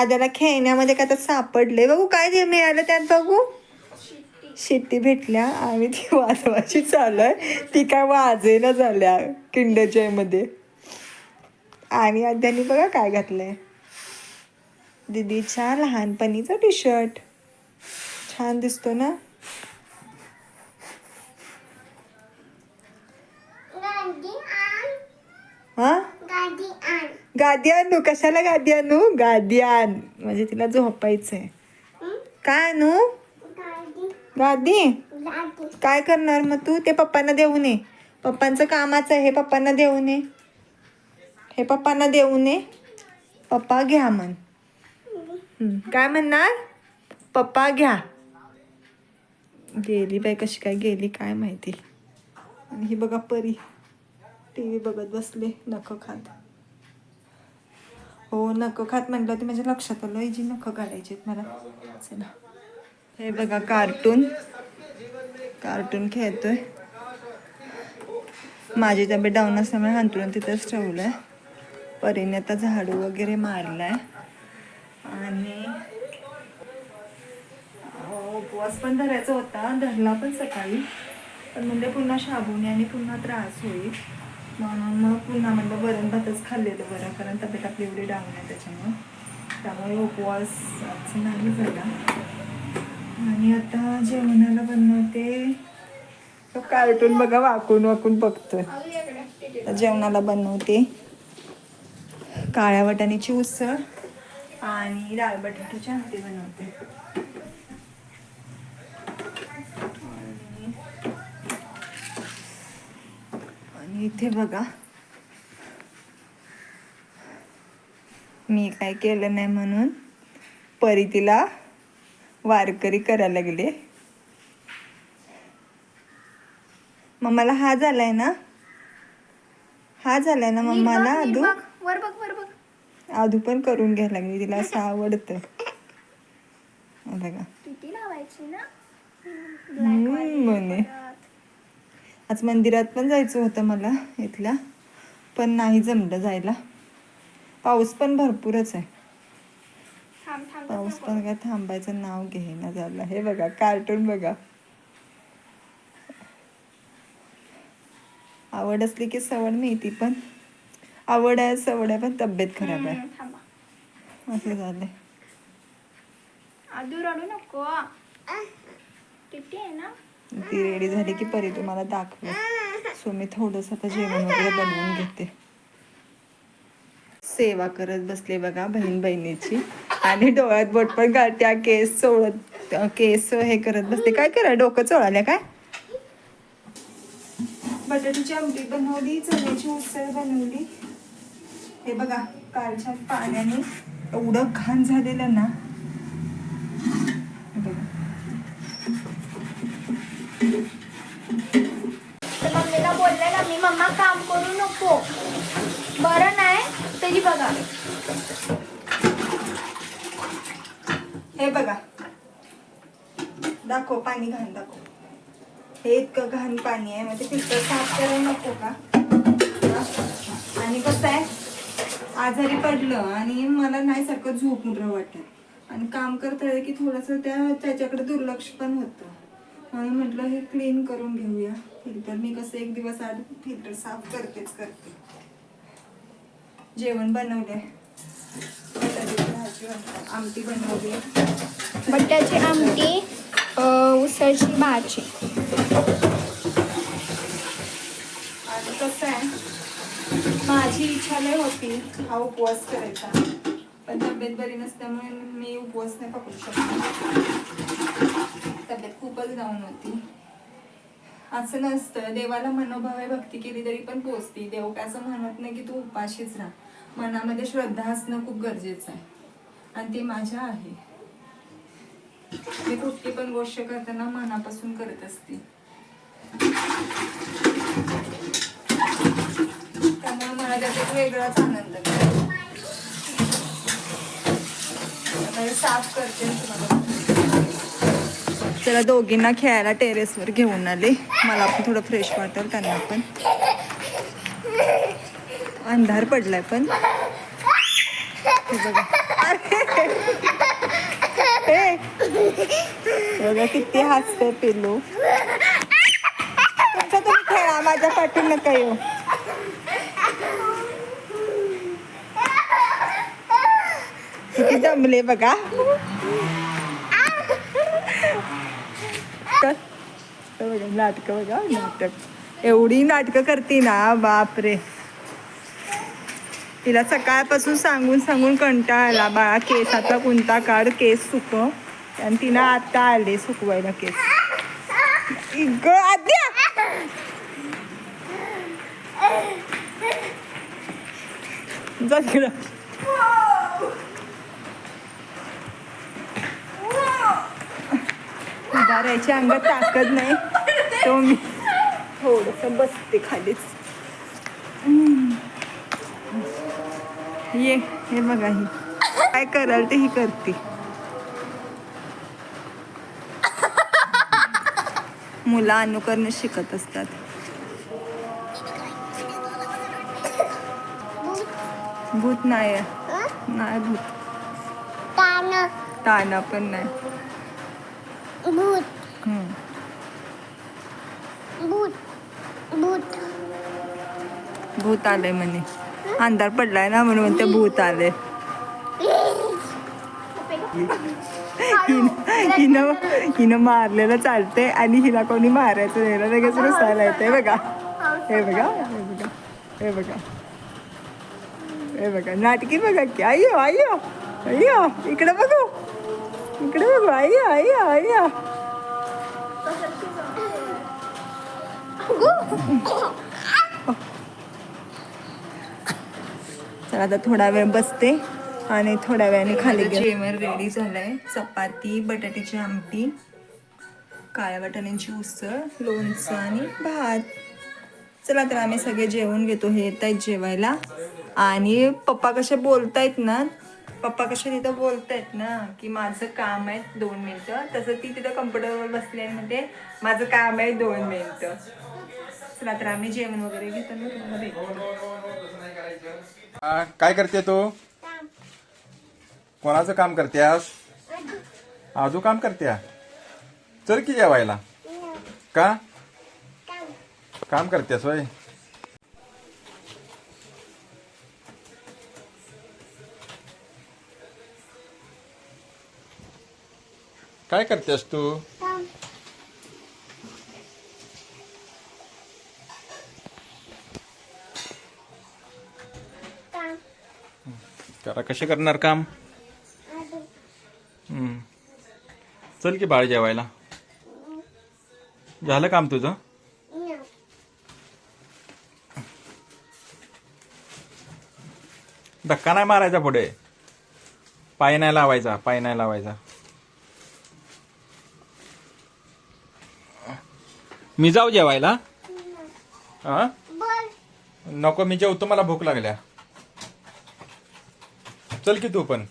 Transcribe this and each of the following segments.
आद्याला खेळण्यामध्ये काय तर सापडले? बघू काय ते मिळालं त्यात बघू. शिट्टी भेटल्या आणि ती वाजवायची चालू आहे. ती काय वाजेना झाल्या किंडरजॉयमध्ये आणि आद्याने बघा काय घातलंय. दीदीच्या लहानपणीचा टी शर्ट छान दिसतो ना? हा? गादी आणू कशाला गादी आणू गादी आण म्हणजे तिला झोपायचंय. काय आणू गादी. काय करणार मग तू? ते पप्पांना देऊ नये पप्पांचं कामाचं आहे हे पप्पांना देऊ नये हे पप्पांना देऊ नये पप्पा घ्या म्हण. काय म्हणणार? पप्पा घ्या. गेली बाई कशी काय गेली काय माहिती. आणि ही बघा परी. टी व्ही बघत बसले नख खात. हो नको. खात म्हटलं ते म्हणजे माझ्या लक्षात आलं जी नको काढायची आहेत मला. चला. हे बघा कार्टून. कार्टून खेळतोय. माझी तब्येत डाऊन असल्यामुळे हंतरून तिथंच ठेवलंय. परीने आता झाडू वगैरे मारलाय. आणि उपवास पण धरायचा होता. धरला पण सकाळी. पण म्हणजे पुन्हा शाबुने आणि पुन्हा त्रास होईल. म्हणून मग पुन्हा म्हणलं वरण भातच खाल्लेलं बरं कारण तब्येत आपली एवढी डाऊन आहे त्याच्यामुळे. त्यामुळे उपवास नाही झाला. आणि आता जेवणाला बनवते. तो कार्टून बघा वाकून वाकून बघतोय. जेवणाला बनवते. काळ्या वाटाण्याची उसळ आणि डाळ बटाट्याची आमटी बनवते. इथे बघा. मी काय केलं नाही म्हणून? परी तिला वारकरी करायला लागले. मम्माला हा झालाय ना? हा झालाय ना मम्माला आदू? वर बघ वर बघ. आधू पण करून घ्यायला लागली तिला असं आवडतं. बघा. म्हणे. आज मंदिरात पण जायचं होतं मला इथल्या पण नाही जमलं जायला. पाऊस पण भरपूरच आहे. पाऊस पण काय थांबायचं नाव घेईना झालं. हे बघा कार्टून बघा. आवड असली की सवड मिळती पण. आवड आहे सवड आहे पण तब्येत खराब आहे. असं झालंय. आदू रडू नको. किती आहे ना? ती रेडी झाली की परी तुम्हाला दाखव. सो मी थोडंसं आता जेवण वगैरे बनवून घेते. सेवा करत बसले बघा बहीण बहिणीची आणि डोळ्यात बोट पण त्या केस चोळत केस हे करत बसते. काय करा डोकं चोळाल्या काय? बटाट्याची आमटी बनवली चण्याची उसळ बनवली. हे बघा कालच्या पाण्याने एवढं घाण झालेलं ना हे बघा तर मम्मीला बोलले ना मी मम्मा काम करू नको. बरं नाही तरी बघा. हे बघा. दाखव पाणी घाण दाखव. हे इतकं घाण पाणी आहे म्हणजे फिल्टर साफ करायला नको का? आणि कसं आहे? आजारी पडलं आणि मला नाही सारखं झोप वाटत. आणि काम करता की थोडंसं त्या त्याच्याकडे दुर्लक्ष पण होतं. म्हणून म्हटलं हे क्लीन करून घेऊया. फिल्टर. मी कसं एक दिवस आड फिल्टर साफ करतेच करते. जेवण बनवले बटाट्याची भाजी बनवली, आमटी बनवली बट्ट्याची आमटी उसळची भाजी. आणि कसं आहे माझी इच्छा लय होती हा उपवास करायचा. पण तब्येत बरी नसल्यामुळे मी उपवास नाही पकडू शकते. तब्येत खूपच होती. असं नसतं. देवाला मनोभावे भक्ती केली तरी पण पोचती. देव काय असं म्हणत नाही की तू उपाशीच राहा. मनामध्ये श्रद्धा असणं खूप गरजेचं आहे. आणि ते माझ्या आहे. मी कुठली पण गोष्ट करताना मनापासून करत असते. त्यामुळे मला त्याचा वेगळाच आनंद मिळतो. साफ करते तुम्हाला. चला दोघींना खेळायला टेरेसवर घेऊन आले. मला पण थोडं फ्रेश वाटेल त्यांना पण. अंधार पडलाय पण. बघा. ए, बघा किती हसते पिल्लू. तुमचा तुम्ही खेळा माझ्या पाठी नका येऊ. किती जमले बघा. तर बघा नाटक बघा नाटक. एवढी नाटकं करते ना बापरे. तिला सकाळपासून सांगून सांगून कंटाळा आला बाळा केसाचा कोणता काढ केस सुकव आणि तिनं आता आले सुकवायला केस. इग आद्या! जा तिकडं. राहायची अंगात ताकद नाही. तो मी थोडस बसते खालीच. ये हे बघा ही. काय कराल ते ही करते. मुलं अनुकरण शिकत असतात. भूत नाही भूत. ताना पण नाही. भूत हम्म. भूत भूत भूत आलंय म्हणे. अंधार पडलाय ना म्हणून म्हणते भूत आले हिनं हिनं मारलेलं चालतंय आणि हिला कोणी मारायचं नाही ना लगेच रुसायला येते बघा. हे बघा हे बघा हे बघा. हे बघा नाटकी बघा की. अय्यो अय्यो अय्यो इकडे बघू. इकडे बघू अय्यो अय्यो अय्यो चला आता थोडा वेळ बसते आणि थोड्या वेळाने खाली जेवण रेडी झालंय. चपाती बटाट्याची आमटी काळ्या वाटाण्याची उसळ लोणचं आणि भात. चला तर आम्ही सगळे जेवून घेतो हे येत आहेत जेवायला. आणि पप्पा कसे बोलतायत ना पप्पा कशा तिथं बोलतायत ना की माझं काम आहे दोन मिनिटं तसं ती तिथं कम्प्युटरवर बसली आहे म्हणते माझं काम आहे दोन मिनिटं. चला तर आम्ही जेवण वगैरे घेतो ना तुम्हाला काय करते तू? कोणाचं काम करतेस? आजू काम करत्या? चल की जेवायला. का? काम करतेस वय काय करतेस तू? करा कसे करणार काम? हम्म. चल की बाळ जेवायला. झालं काम तुझं? धक्का नाही मारायचा पुढे. पाय नाही लावायचा पाय नाही लावायचा. मी जाऊ जेवायला. हा? नको मी जेवतो मला भूक लागल्या. चल की तू पण.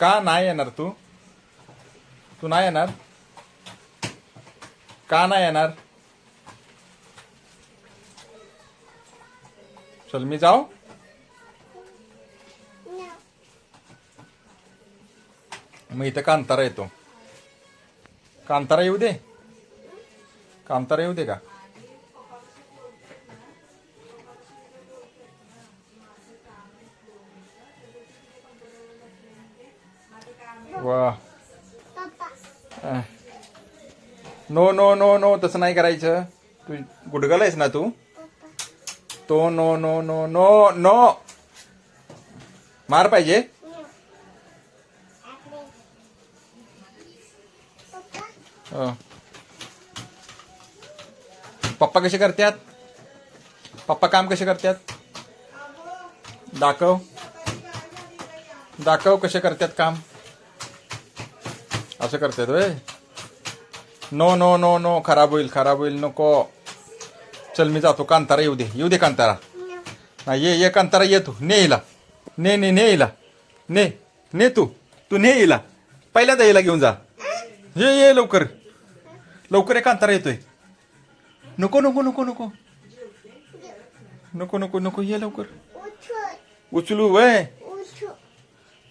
का नाही येणार तू? तू नाही येणार? का नाही येणार? चल मी जाऊ? मग इथं कांतारा येतो. कांतारा येऊ दे. कांतारा येऊ दे का? वा. नो नो नो नो तसं नाही करायचं. तू गुडगल आहेस ना तू? तो no no no no no. मार पाहिजे. पप्पा कसे करतात पप्पा काम कसे करतात दाखव. दाखव कसे करतात काम. असं करतात होय. नो नो नो नो खराब होईल खराब होईल. नको. चल मी जातो. कांतारा येऊ दे. येऊ दे कांतारा. हा ये ये कांतारा ये तू. ने हिला. ने ने ने येईला ने ने तू. तू ने येईला पहिल्यांदा हिला घेऊन जा. ये ये लवकर. लवकर एक कांतारा येतोय. नको नको नको नको. नको नको नको ये लवकर. उचलू वय.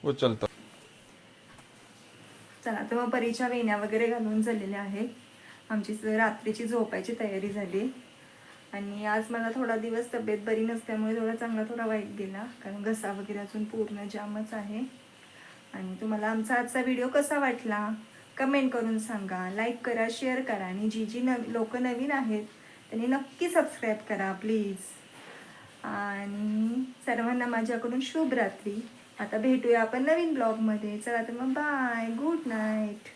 उचलतो. चला तर मग परीच्या वेण्या वगैरे घालून झालेल्या आहेत. आमची रात्रीची झोपायची तयारी झाली. आणि आज मला थोडा दिवस तब्येत बरी नसल्यामुळे थोडा चांगला थोडा वाईट गेला. कारण घसा वगैरे अजून पूर्ण जामच आहे. आणि तुम्हाला आमचा आजचा व्हिडिओ कसा वाटला? कमेंट करून सांगा लाईक करा शेअर करा आणि जी जी नवी लोक नवीन आहेत त्यांनी नक्की सबस्क्राईब करा प्लीज आणि सर्वांना माझ्याकडून शुभ रात्री आता भेटूया आपण नवीन ब्लॉगमध्ये चला तर मग बाय गुड नाईट